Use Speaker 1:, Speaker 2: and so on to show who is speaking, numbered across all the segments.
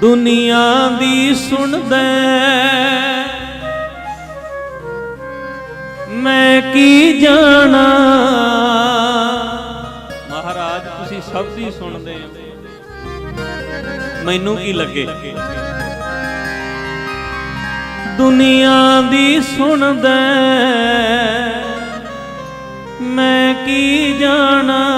Speaker 1: ਦੁਨੀਆ ਦੀ ਸੁਣਦਾ ਮੈਂ ਕੀ ਜਾਣਾ? ਮਹਾਰਾਜ, ਤੁਸੀਂ ਸਭ ਦੀ ਸੁਣਦੇ ਹੋ। ਮੈਨੂੰ ਕੀ ਲੱਗੇ? ਦੁਨੀਆ ਦੀ ਸੁਣਦਾ ਮੈਂ ਕੀ ਜਾਣਾ?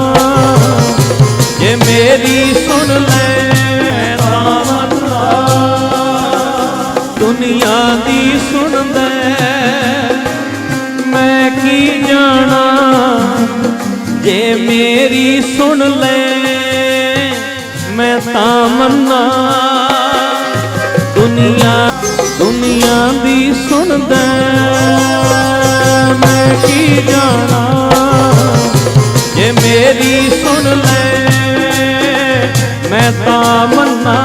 Speaker 1: ਜੇ ਮੇਰੀ ਸੁਣ ਲੈ ਮੈਂ ਤਾਂ ਦੁਨੀਆ ਦੀ ਸੁਣਦਾ ਮੈਂ ਕੀ ਜਾਣਾ? ਜੇ ਮੇਰੀ ਸੁਣ ਲੈ, ਮੈਂ ਤਾਂ ਮੰਨਾ। ਦੁਨੀਆ ਦੁਨੀਆ ਦੀ ਸੁਣਦਾ ਮੈਂ ਕੀ ਜਾਣਾ? ਜੇ ਮੇਰੀ ਸੁਣ ਲੈ मैं तामन्ना